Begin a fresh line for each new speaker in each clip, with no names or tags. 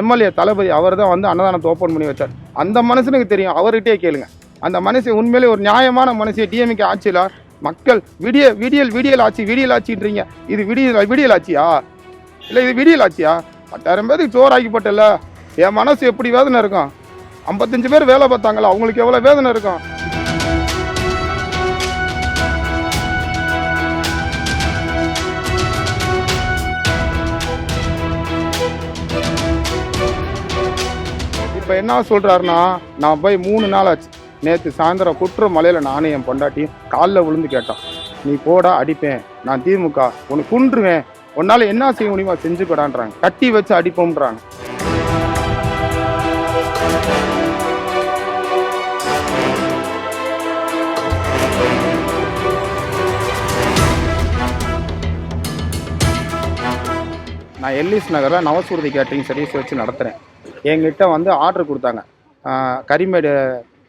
MLA Thalapathy அவர் தான் வந்து அன்னதானத்தை ஓப்பன் பண்ணி வச்சார். அந்த மனுஷனுக்கு தெரியும் அவர்கிட்டயே கேளுங்க. அந்த மனுஷன் உண்மையிலே ஒரு நியாயமான மனுஷன். டிஎம்கே ஆட்சியில் மக்கள் விடிய விடியல் விடியல் ஆட்சி விடியல் ஆட்சின்றீங்க இது விடியல் விடியல் ஆட்சியா இல்லை இது விடியல் ஆட்சியா பத்தாயிரம் பேருக்கு சோறாக்கிப்பட்டல என் மனசு எப்படி வேதனை இருக்கும் ஐம்பத்தஞ்சு பேர் வேலை பார்த்தாங்களா? அவங்களுக்கு எவ்வளோ வேதனை இருக்கும்? இப்போ என்ன சொல்கிறாருன்னா நான் போய் மூணு நாள் ஆச்சு. நேற்று சாயந்தரம் குற்ற மலையில் நானும் என் பொண்டாட்டியும் காலில் விழுந்து கேட்டோம். நீ போடா அடிப்பேன். நான் திமுக. உனக்கு குன்றுவேன். உன்னால் என்ன செய்ய முடியுமா செஞ்சுக்கடான்றாங்க. கட்டி வச்சு அடிப்போம்ன்றாங்க. நான் எல்லிஸ் நகரில் நவசூர்தி கேட்டரிங் சர்வீஸ் வச்சு நடத்துகிறேன் எங்கிட்ட வந்து ஆர்டர் கொடுத்தாங்க. கரிமேடு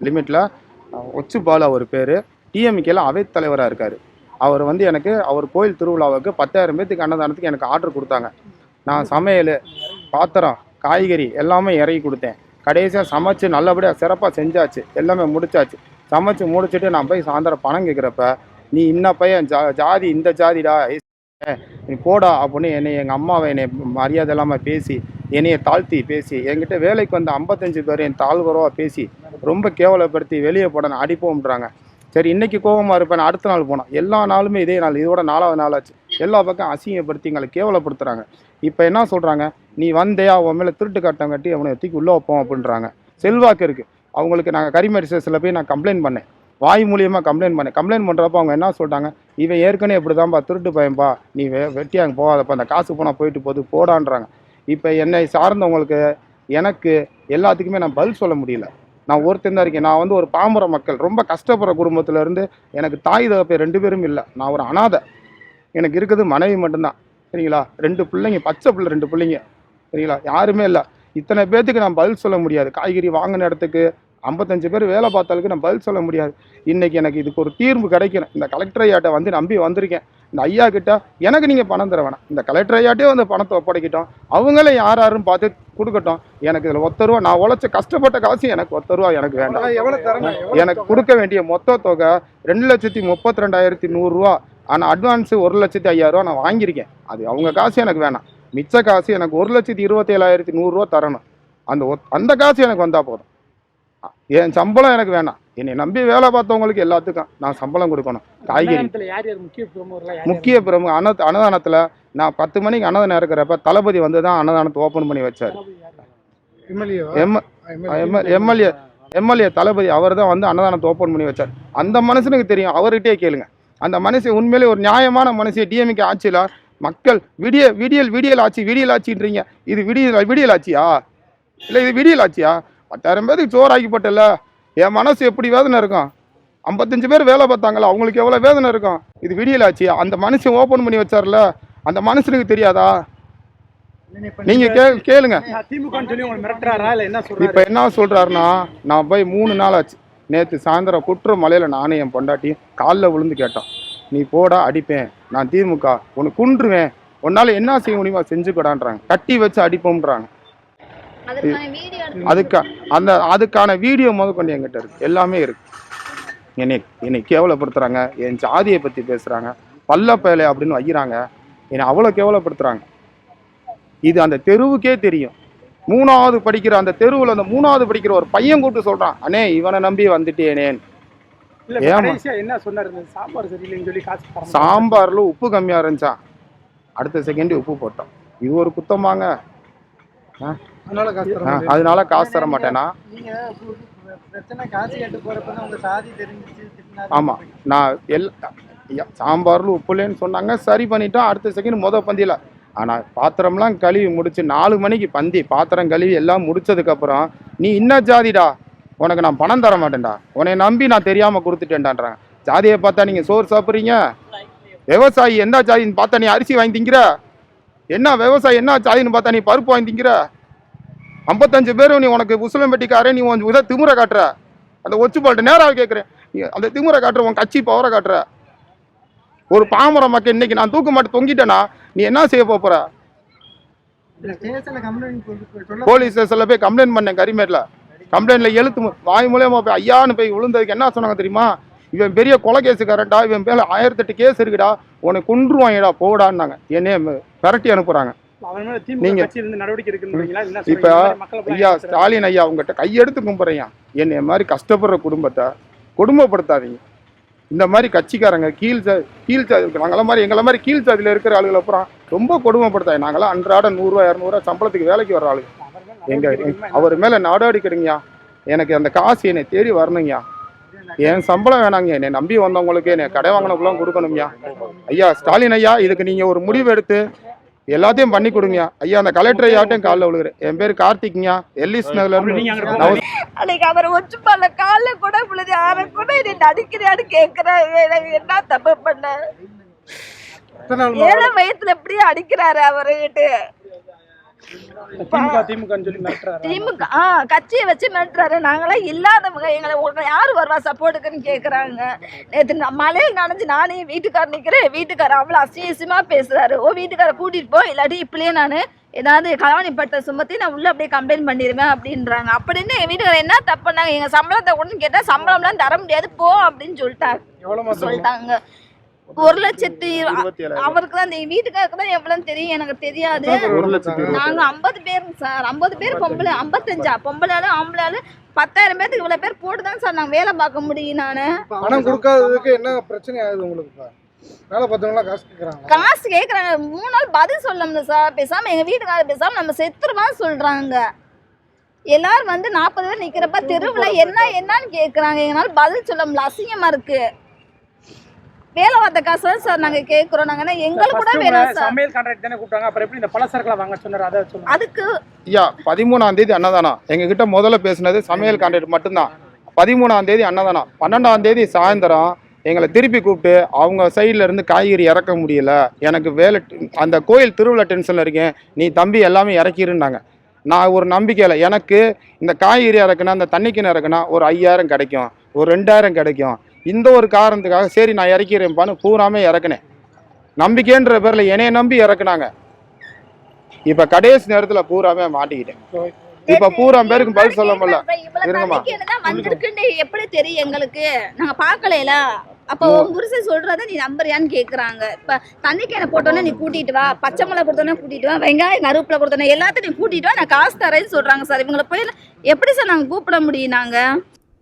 லிமிட்டில் ஒச்சு பாலா அவர் பேர். டிஎம்கேல அவைத் தலைவராக இருக்கார். அவர் வந்து எனக்கு அவர் கோயில் திருவிழாவுக்கு பத்தாயிரம் பேத்துக்கு அன்னதானத்துக்கு எனக்கு ஆர்டர் கொடுத்தாங்க. நான் சமையல் பாத்திரம் காய்கறி எல்லாமே இறக்கி கொடுத்தேன். கடைசியாக சமைச்சு நல்லபடியாக சிறப்பாக செஞ்சாச்சு. எல்லாமே முடிச்சாச்சு. சமைச்சு முடிச்சுட்டு நான் போய் சாயந்தரம் பணம் கேட்குறப்ப நீ இன்ன பையன் ஜா ஜாதி இந்த ஜாதிடா நீ போடா அப்படின்னு என்னை எங்கள் அம்மாவை என்னை மரியாதை இல்லாமல் பேசி என்னையை தாழ்த்தி பேசி என்கிட்ட வேலைக்கு வந்த ஐம்பத்தஞ்சு பேர் என் தாழ்வுறவாக பேசி ரொம்ப கேவலப்படுத்தி வெளியே போட நான் அடிப்போம்ன்றாங்க. சரி இன்னைக்கு கோபமாக இருப்பேன் அடுத்த நாள் போனோம். எல்லா நாளுமே இதே நாள் இதோட நாலாவது நாள் ஆச்சு. எல்லா பக்கம் அசிங்கப்படுத்தி எங்களை கேவலப்படுத்துகிறாங்க இப்போ என்ன சொல்கிறாங்க நீ வந்தே உன் மேலே திருட்டு கட்டம் கட்டி அவனை தூக்கி உள்ளே வைப்போம் அப்படின்றாங்க. செல்வாக்கு இருக்குது அவங்களுக்கு நாங்கள் கரிமரி ஸ்டேஷனில் போய் நான் கம்ப்ளைண்ட் பண்ணேன். வாய் மூலியமாக கம்ப்ளைண்ட் பண்ண. கம்ப்ளைண்ட் பண்ணுறப்ப அவங்க என்ன சொல்லிட்டாங்க? இவன் ஏற்கனவே இப்படி தான்ப்பா திருட்டு பையன்பா. நீ வெ வெட்டி அங்கே போகாதப்பா. அந்த காசு போனால் போயிட்டு போகுது போடான்றாங்க. இப்போ என்னை சார்ந்தவங்களுக்கு எனக்கு எல்லாத்துக்குமே நான் பதில் சொல்ல முடியல. நான் ஒருத்தன் தான் இருக்கேன். நான் வந்து ஒரு பாமர மக்கள். ரொம்ப கஷ்டப்படுற குடும்பத்திலேருந்து எனக்கு தாய் தகப்பை ரெண்டு பேரும் இல்லை. நான் ஒரு அனாதை. எனக்கு இருக்குது மனைவி மட்டும்தான். சரிங்களா? ரெண்டு பிள்ளைங்க பச்சை பிள்ளை ரெண்டு பிள்ளைங்க. சரிங்களா? யாருமே இல்லை. இத்தனை பேர்த்துக்கு நான் பதில் சொல்ல முடியாது. காய்கறி வாங்கின இடத்துக்கு ஐம்பத்தஞ்சு பேர் வேலை பார்த்தாலுக்கு நான் பதில் சொல்ல முடியாது. இன்னைக்கு எனக்கு இதுக்கு ஒரு தீர்வு கிடைக்கணும். இந்த கலெக்டர் ஐயாட்ட வந்து நம்பி வந்திருக்கேன். இந்த ஐயா கிட்ட எனக்கு நீங்கள் பணம் தர வேணாம். இந்த கலெக்டர் ஐயாட்டே வந்து பணத்தை ஒப்படைக்கட்டும். அவங்களே யார் யாருன்னு பார்த்து கொடுக்கட்டும். எனக்கு இதில் ஒத்த ரூபா நான் உழைச்ச கஷ்டப்பட்ட காசு எனக்கு ஒத்த ரூபா எனக்கு வேண்டாம். எனக்கு கொடுக்க வேண்டிய மொத்த தொகை ரெண்டு லட்சத்தி முப்பத்தி ரெண்டாயிரத்தி நூறுரூவா ஆனால் அட்வான்ஸு ஒரு லட்சத்தி ஐயாயிரரூவா நான் வாங்கியிருக்கேன். அது அவங்க காசு எனக்கு வேணாம். மிச்ச காசு எனக்கு ஒரு லட்சத்தி இருபத்தேழாயிரத்தி நூறுரூவா தரணும். அந்த அந்த காசு எனக்கு வந்தால் போதும். என் சம்பளம் எனக்கு வேணாம். என்னை நம்பி வேலை பார்த்தவங்களுக்கு எல்லாத்துக்கும் நான் சம்பளம் கொடுக்கணும். காய்கறி.
முக்கிய
பிரமுக அன்ன அன்னதானத்தில் நான் பத்து மணிக்கு அன்னதானம் இருக்கிறப்ப தளபதி வந்து தான் அன்னதானத்தை ஓப்பன் பண்ணி வச்சார். M MLA MLA. தளபதி அவர் தான் வந்து அன்னதானத்தை ஓப்பன் பண்ணி வச்சார். அந்த மனுஷனுக்கு தெரியும் அவர்கிட்டயே கேளுங்க. அந்த மனுஷன் உண்மையிலே ஒரு நியாயமான மனுஷன் டிஎம்கே ஆட்சியில் மக்கள் விடிய விடியல் விடியல் ஆட்சி விடியல் ஆட்சின்றீங்க இது விடியல் விடியல் ஆட்சியா இல்லை இது விடியல் ஆட்சியா பத்தாயிரம் பேருக்கு சோறாக்கிப்பட்டல என் மனசு எப்படி வேதனை இருக்கும்? ஐம்பத்தஞ்சு பேர் வேலை பார்த்தாங்களா? அவங்களுக்கு எவ்வளோ வேதனை இருக்கும்? இது விடியலாச்சு அந்த மனுஷன் ஓப்பன் பண்ணி வச்சார்ல? அந்த மனுஷனுக்கு தெரியாதா? நீங்க கே கேளுங்க.
திமுகன்னு சொல்லி என்ன
இப்போ என்ன சொல்றாருன்னா நான் போய் மூணு நாள் ஆச்சு. நேற்று சாயந்தரம் குற்ற மலையில் நானும் என் பொண்டாட்டியும் காலில் விழுந்து கேட்டோம். நீ போடா அடிப்பேன். நான் திமுக உனக்கு குன்றுவேன். உன்னால் என்ன செய்ய முடியுமா செஞ்சுக்கடான்றாங்க. கட்டி வச்சு அடிப்போம்ன்றாங்க. அதுக்கு அந்த அதுக்கான வீடியோ முதற்கொண்டு என்கிட்ட இருக்கு. எல்லாமே இருக்கு. என்னை என்னை கேவலப்படுத்துறாங்க. என் ஜாதியை பற்றி பேசுகிறாங்க பல்ல பயலை அப்படின்னு வைக்கிறாங்க. என்னை அவ்வளோ கேவலப்படுத்துறாங்க. இது அந்த தெருவுக்கே தெரியும். மூணாவது படிக்கிற அந்த தெருவில் அந்த மூணாவது படிக்கிற ஒரு பையன் கூப்பிட்டு சொல்கிறான் அண்ணே இவனை நம்பி வந்துட்டேனேன். சாம்பாரில் உப்பு கம்மியாக இருந்துச்சா? அடுத்த செகண்ட் உப்பு போட்டோம். இது ஒரு குத்தமாங்க
அதனால காசு தர
மாட்டேனா. ஆமாம் நான் எல் சாம்பாரில் உப்புலேன்னு சொன்னாங்க. சரி பண்ணிட்டோம் அடுத்த செகண்ட் முத பந்தியில். ஆனால் பாத்திரம்லாம் கழுவி முடிச்சு நாலு மணிக்கு பந்தி பாத்திரம் கழுவி எல்லாம் முடிச்சதுக்கப்புறம் நீ இன்ன ஜாதிடா? உனக்கு நான் பணம் தர மாட்டேன்டா. உன்னை நம்பி நான் தெரியாமல் கொடுத்துட்டேன்டான்றாங்க. ஜாதியை பார்த்தா நீங்கள் சோறு சாப்பிட்றீங்க? விவசாயி என்ன ஜாதின்னு பார்த்தா நீ அரிசி வாங்கி திங்கிற? என்ன விவசாயி என்ன ஜாதின்னு பார்த்தா நீ பருப்பு வாங்கி திங்கிற? ஐம்பத்தஞ்சு பேரும் நீ உனக்கு உசுலம்பட்டிக்காரன் நீ உன் உத திமுறை காட்டுற. அந்த ஒச்சுப்பால்ட்ட நேராக கேட்குறேன் நீ அந்த திமுறை காட்டுற உன் கட்சி பவரை காட்டுற. ஒரு பாமர மக்கள் இன்னைக்கு நான் தூக்க மாட்டு தொங்கிட்டேன்னா நீ என்ன செய்ய போற? போலீஸ் ஸ்டேஷன்ல போய் கம்ப்ளைண்ட் பண்ணேன் கரிமேட்ல. கம்ப்ளைண்ட்ல எழுத்து வாய் மூலியமா போய் ஐயான்னு போய் விழுந்ததுக்கு என்ன சொன்னாங்க தெரியுமா? இவன் பெரிய கொலை கேஸுக்காரன்டா இவன் மேல ஆயிரத்தெட்டு கேஸ் இருக்குடா உன்னை கொன்றுவாங்கடா போடான்னாங்க. என்னைய ம- விரட்டி நீங்க- இப்ப ஐயா. ஸ்டாலின் ஐயா உங்ககிட்ட கையெடுத்து கும்புறையா என்னைய மாதிரி கஷ்டப்படுற குடும்பத்தை கொடுமைப்படுத்தாதீங்க. இந்த மாதிரி கட்சிக்காரங்க கீழ் ஜா கீழ் ஜாதி நாங்கள மாதிரி எங்களை மாதிரி கீழ் ஜாதியில் இருக்கிற ஆளுகளை அப்புறம் ரொம்ப கொடுமைப்படுத்தாங்க நாங்களாம் அன்றாட நூறுரூவா இரநூறுவா சம்பளத்துக்கு வேலைக்கு வர ஆளுங்க. எங்க அவர் மேல நடவடிக்கை எடுங்கய்யா எனக்கு அந்த காசு என்னை தேடி வரணுங்கய்யா. என் சம்பளம் வேணாங்க. என்னை நம்பி வந்தவங்களுக்கு என்னை கடை வாங்கினக்குலாம் கொடுக்கணுங்கய்யா. ஐயா ஸ்டாலின் ஐயா இதுக்கு நீங்க ஒரு முடிவு எடுத்து எல்லாத்தையும் பண்ணி கொடுங்கய்யா. ஐயா அந்த கலெக்டர் ஐயாட்டையும் காலில் விழுகிறேன் என் பேர் கார்த்திக்யா எல்லிஸ் நகர்ல
அன்னைக்கு அவர் ஒச்சு பண்ண கால கூட விழுது. யாரை கூட நீ நடிக்கிறியான்னு கேக்குறாங்க எனக்கு என்ன தப்பு பண்ண? ஏழை வயசுல எப்படி அடிக்கிறாரு அவருகிட்ட.
திமுக
ஆ கட்சியை வச்சு மிரட்டுறாரு. நாங்களாம் இல்லாதவங்க எங்களை உங்களை யாரு வருவா? சப்போர்ட்டுக்குன்னு கேக்குறாங்க. நேற்று மழையில் நனைஞ்சு நானே வீட்டுக்காரர் நிக்கிறேன். வீட்டுக்காரர் அவ்வளோ அசியசியமா பேசுறாரு. ஓ வீட்டுக்காரர் கூட்டிட்டு போ இல்லாட்டி இப்படியே நான் ஏதாவது கலாணிப்பட்ட சுமத்தி நான் உள்ள அப்படியே கம்ப்ளைண்ட் பண்ணிடுவேன் அப்படின்றாங்க. அப்படின்னு என் வீட்டுக்காரர் என்ன தப்பு பண்ணாங்க எங்க சம்பளத்தை கொண்டு கேட்டா சம்பளம்லாம் தர முடியாது. போ அப்படின்னு சொல்லிட்டாங்க. சொல்லிட்டாங்க. ஒரு லட்சத்தி. அவருக்கு தான் இந்த வீட்டுக்காருக்கு தான் எவ்வளவு தெரியும். எனக்கு தெரியாது. நாங்க ஐம்பது பேருங்க சார். ஐம்பது பேர் பொம்பளை ஐம்பத்தஞ்சா? பொம்பளாலும் ஆம்பளாலும் பத்தாயிரம் பேருக்கு இவ்வளவு பேர் போட்டு தான் சார் நான் வேலை பார்க்க முடியும் நானு.
பணம் கொடுக்காததுக்கு என்ன பிரச்சனை ஆகுது உங்களுக்கு காசு
கேக்குறாங்க. மூணு நாள் பதில் சொல்ல முடியல சார். பேசாம எங்க வீட்டுக்காரர் பேசாம நம்ம செத்துருவான்னு சொல்றாங்க. எல்லாரும் வந்து நாற்பது பேர் நிக்கிறப்ப தெருவுல என்ன என்னன்னு கேக்குறாங்க. எங்களால பதில் சொல்ல முடியல. அசிங்கமா இருக்கு. வேலை பார்த்த காசு தான் சார் நாங்க கேக்குறோம். நாங்க எங்களுக்கு கூட வேணும் சார்
சமையல் கான்ட்ராக்ட் தானே கூப்பிட்டாங்க அப்புறம் எப்படி இந்த பலசரக்குல வாங்க சொன்னாரு? அதை சொல்லுங்க.
அதுக்கு
ஐயா பதிமூணாம் தேதி அன்னதானம். எங்ககிட்ட முதல்ல பேசுனது சமையல் கான்ட்ராக்ட் மட்டும்தான். பதிமூணாம் தேதி அன்னதானம். பன்னெண்டாம் தேதி சாயந்தரம் எங்களை திருப்பி கூப்பிட்டு அவங்க சைடுல இருந்து காய்கறி இறக்க முடியல. எனக்கு வேலை அந்த கோயில் திருவிழா டென்ஷன்ல இருக்கேன். நீ தம்பி எல்லாமே இறக்கிருந்தாங்க நான் ஒரு நம்பிக்கையில் எனக்கு இந்த காய்கறி இறக்குனா இந்த தண்ணிக்கிணறு இறக்குனா ஒரு ஐயாயிரம் கிடைக்கும். ஒரு ரெண்டாயிரம் கிடைக்கும். இந்த ஒரு காரணத்துக்காக சரி நான் இறக்கிறேன்ப்பான்னு பூராமே இறக்குனேன். நம்பிக்கைன்ற பேரில் என்னைய நம்பி இறக்குனாங்க. இப்போ கடைசி நேரத்தில் பூராமே மாட்டிக்கிட்டேன். இப்போ பூரா பேருக்கு பதில் சொல்ல முடியல. இருங்கம்மா.
வந்திருக்குன்னு எப்படி தெரியும் எங்களுக்கு? நாங்க பாக்கலையில அப்போ உன் புருஷன் சொல்றத நீ நம்புறியான்னு கேக்குறாங்க. இப்ப தண்ணி கேனை போட்டோன்னே நீ கூட்டிட்டு வா. பச்சை மிளகா கொடுத்தோன்னே கூட்டிட்டு வா. வெங்காயம் கருவேப்பிலை கொடுத்தோன்னே எல்லாத்தையும் நீ கூட்டிட்டு வா. நான் காசு தரேன்னு சொல்றாங்க சார். இவங்களை போய் எப்படி சார் நாங்க கூப்பிட முடியும் நாங்க?